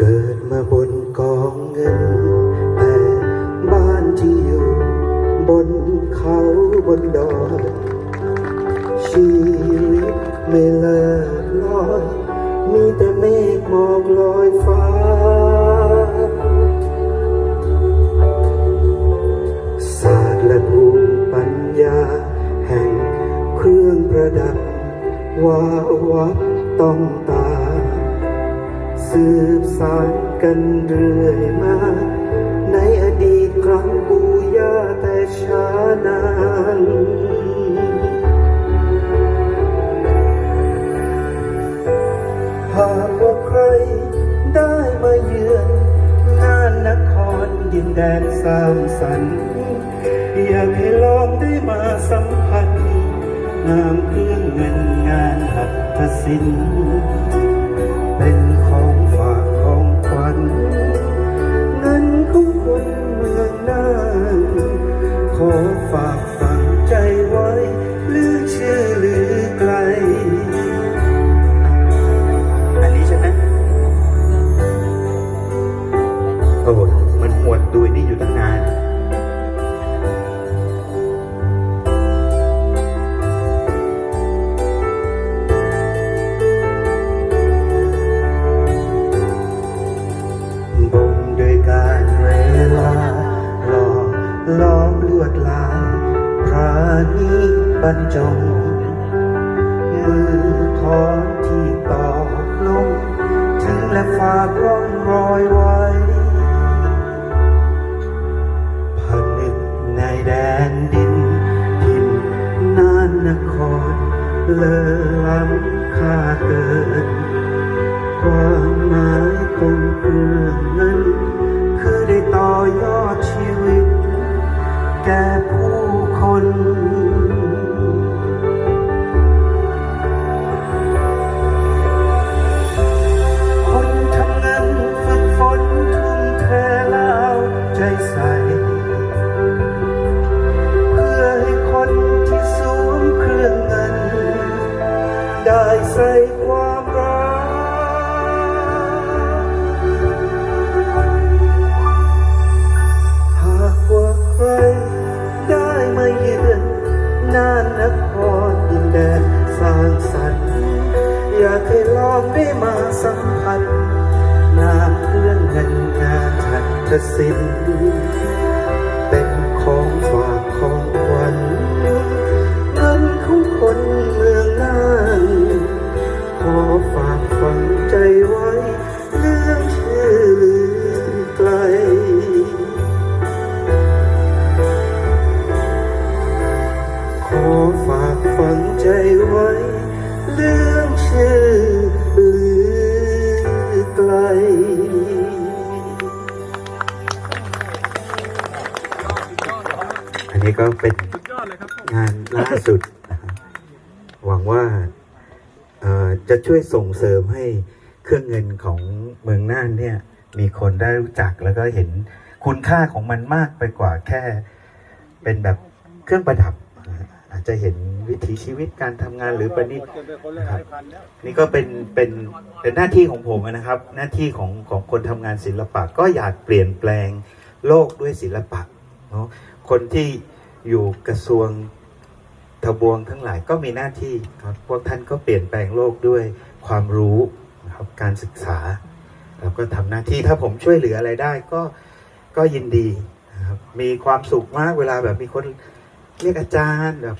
เกิดมาบนกองเงิน แต่บ้านที่อยู่ บนเขาบนดอยชีวิตไม่เลิกลอย มีแต่เมฆหมอกลอยฟ้า ศาสตร์และภูมิปัญญา แห่งเครื่องประดับ ว่าวัดต้องตา สืบสานกันเรื่อยมา ในอดีตครั้งปู่ย่าแต่ช้านานหากว่าใครได้มาเยือนงานนครดินแดนสร้างสรรค์อยากให้ลองได้มาสัมผัสงามเครื่องเงินงานหัตถศิลป์เป็น วันเงินของคนเมืองน่านขอ วดลายพรานีบรรจง มือคอนที่ตอกลง ถึงและฝากร่องรอยไว้ผนึกในแดนดินทินนานนคร เลอล้ำค่าเกิน อยากให้ลองได้มาสัมผัสนามเครื่องเงินงานหัตถศิลป์เป็นของฝาก นี้ก็เป็นงานล่าสุด หวังว่าจะช่วยส่งเสริมให้เครื่องเงินของเมืองน่านเนี่ยมีคนได้รู้จักแล้วก็เห็นคุณค่าของมันมากไปกว่าแค่เป็นแบบเครื่องประดับ อาจจะเห็นวิถีชีวิตการทำงานหรือประณีนะครับนี่ก็เป็นเป็นเป็นหน้าที่ของผมนะครับ หน้าที่ของของคนทำงานศิลปะก็อยากเปลี่ยนแปลงโลกด้วยศิลปะเนาะคนที่ อยู่กระทรวงทบวงทั้งหลายก็มีหน้าที่ครับพวกท่านก็เปลี่ยนแปลงโลกด้วยความรู้นะครับการศึกษาแล้วก็ทำหน้าที่ถ้าผมช่วยเหลืออะไรได้ก็ก็ยินดีนะครับมีความสุขมากเวลาแบบมีคนเรียกอาจารย์แบบ